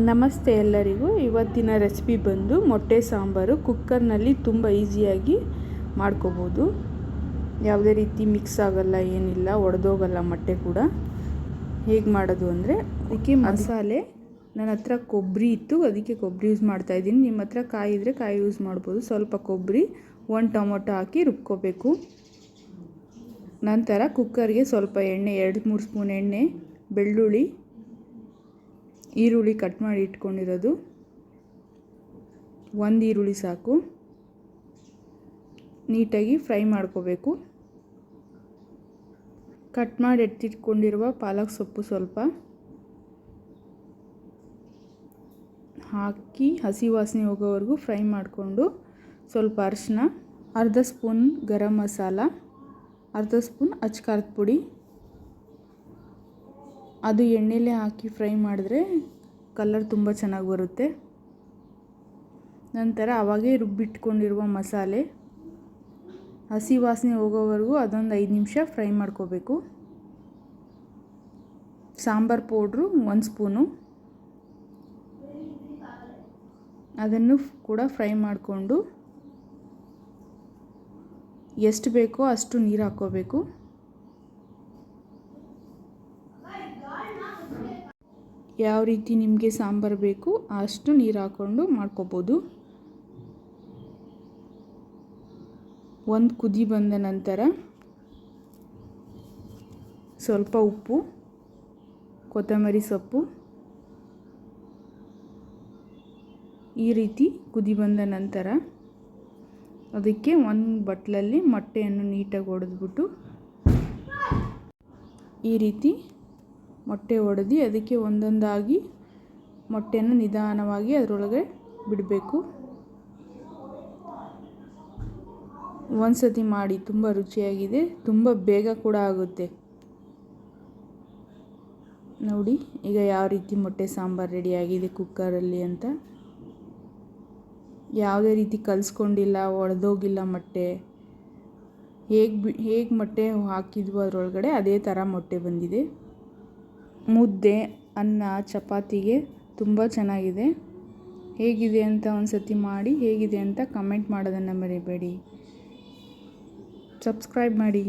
ನಮಸ್ತೆ ಎಲ್ಲರಿಗೂ. ಇವತ್ತಿನ ರೆಸಿಪಿ ಬಂದು ಮೊಟ್ಟೆ ಸಾಂಬಾರು. ಕುಕ್ಕರ್ನಲ್ಲಿ ತುಂಬ ಈಸಿಯಾಗಿ ಮಾಡ್ಕೋಬೋದು. ಯಾವುದೇ ರೀತಿ ಮಿಕ್ಸ್ ಆಗೋಲ್ಲ ಏನಿಲ್ಲ ಒಡೆದೋಗಲ್ಲ ಮೊಟ್ಟೆ ಕೂಡ. ಹೇಗೆ ಮಾಡೋದು ಅಂದರೆ ಅದಕ್ಕೆ ಮಸಾಲೆ ನನ್ನ ಹತ್ರ ಕೊಬ್ಬರಿ ಇತ್ತು ಅದಕ್ಕೆ ಕೊಬ್ಬರಿ ಯೂಸ್ ಮಾಡ್ತಾಯಿದ್ದೀನಿ ನಿಮ್ಮ ಹತ್ರ ಕಾಯಿ ಇದ್ದರೆ ಕಾಯಿ ಯೂಸ್ ಮಾಡ್ಬೋದು. ಸ್ವಲ್ಪ ಕೊಬ್ಬರಿ ಒಂದು ಟೊಮೊಟೊ ಹಾಕಿ ರುಬ್ಕೋಬೇಕು. ನಂತರ ಕುಕ್ಕರ್ಗೆ ಸ್ವಲ್ಪ ಎಣ್ಣೆ ಎರಡು ಮೂರು ಸ್ಪೂನ್ ಎಣ್ಣೆ ಬೆಳ್ಳುಳ್ಳಿ ಈರುಳ್ಳಿ ಕಟ್ ಮಾಡಿ ಇಟ್ಕೊಂಡಿರೋದು. ಒಂದು ಈರುಳ್ಳಿ ಸಾಕು. ನೀಟಾಗಿ ಫ್ರೈ ಮಾಡ್ಕೋಬೇಕು. ಕಟ್ ಮಾಡಿ ಎತ್ತಿಟ್ಕೊಂಡಿರುವ ಪಾಲಕ್ ಸೊಪ್ಪು ಸ್ವಲ್ಪ. ಹಾಕಿ ಹಸಿ ವಾಸನೆ ಹೋಗೋವರೆಗೂ ಫ್ರೈ ಮಾಡಿಕೊಂಡು ಸ್ವಲ್ಪ ಅರಿಶಿನ ಅರ್ಧ ಸ್ಪೂನ್ ಗರಂ ಮಸಾಲ, ಅರ್ಧ ಸ್ಪೂನ್ ಅಚ್ಕಾರದ ಪುಡಿ ಅದು ಎಣ್ಣೆಲೇ ಹಾಕಿ ಫ್ರೈ ಮಾಡಿದ್ರೆ ಕಲರ್ ತುಂಬ ಚೆನ್ನಾಗಿ ಬರುತ್ತೆ. ನಂತರ ಅವಾಗೇ ರುಬ್ಬಿಟ್ಕೊಂಡಿರುವ ಮಸಾಲೆ. ಹಸಿ ವಾಸನೆ ಹೋಗೋವರೆಗೂ ಅದೊಂದು ಐದು ನಿಮಿಷ ಫ್ರೈ ಮಾಡ್ಕೋಬೇಕು. ಸಾಂಬಾರು ಪೌಡ್ರು ಒಂದು ಸ್ಪೂನು. ಅದನ್ನು ಕೂಡ ಫ್ರೈ ಮಾಡಿಕೊಂಡು ಎಷ್ಟು ಬೇಕೋ ಅಷ್ಟು ನೀರು ಹಾಕ್ಕೋಬೇಕು. ಯಾವ ರೀತಿ ನಿಮಗೆ ಸಾಂಬಾರು ಬೇಕು ಅಷ್ಟು ನೀರು ಹಾಕ್ಕೊಂಡು ಮಾಡ್ಕೋಬೋದು. ಒಂದು ಕುದಿ ಬಂದ ನಂತರ ಸ್ವಲ್ಪ ಉಪ್ಪು, ಕೊತ್ತಂಬರಿ ಸೊಪ್ಪು. ಈ ರೀತಿ ಕುದಿ ಬಂದ ನಂತರ ಅದಕ್ಕೆ ಒಂದು ಬಟ್ಲಲ್ಲಿ ಮೊಟ್ಟೆಯನ್ನು ನೀಟಾಗಿ ಒಡೆದ್ಬಿಟ್ಟು ಈ ರೀತಿ ಮೊಟ್ಟೆ ಒಡೆದು ಅದಕ್ಕೆ ಒಂದೊಂದಾಗಿ ಮೊಟ್ಟೆಯನ್ನು ನಿಧಾನವಾಗಿ ಅದರೊಳಗೆ ಬಿಡಬೇಕು. ಒಂದು ಸತಿ ಮಾಡಿ ತುಂಬ ರುಚಿಯಾಗಿದೆ, ತುಂಬ ಬೇಗ ಕೂಡ ಆಗುತ್ತೆ. ನೋಡಿ, ಈಗ ಯಾವ ರೀತಿ ಮೊಟ್ಟೆ ಸಾಂಬಾರು ರೆಡಿಯಾಗಿದೆ ಕುಕ್ಕರಲ್ಲಿ ಅಂತ. ಯಾವುದೇ ರೀತಿ ಕಲಿಸ್ಕೊಂಡಿಲ್ಲ, ಒಡೆದೋಗಿಲ್ಲ ಮೊಟ್ಟೆ. ಹೇಗೆ ಬಿ, ಹೇಗೆ ಮೊಟ್ಟೆ ಹಾಕಿದ್ವು ಅದರೊಳಗಡೆ ಅದೇ ಥರ ಮೊಟ್ಟೆ ಬಂದಿದೆ. ಮುದ್ದೆ, ಅನ್ನ, ಚಪಾತಿಗೆ ತುಂಬ ಚೆನ್ನಾಗಿದೆ. ಹೇಗಿದೆ ಅಂತ ಒಂದು ಸತಿ ಮಾಡಿ, ಹೇಗಿದೆ ಅಂತ ಕಮೆಂಟ್ ಮಾಡೋದನ್ನು ಮರಿಬೇಡಿ. ಸಬ್ಸ್ಕ್ರೈಬ್ ಮಾಡಿ.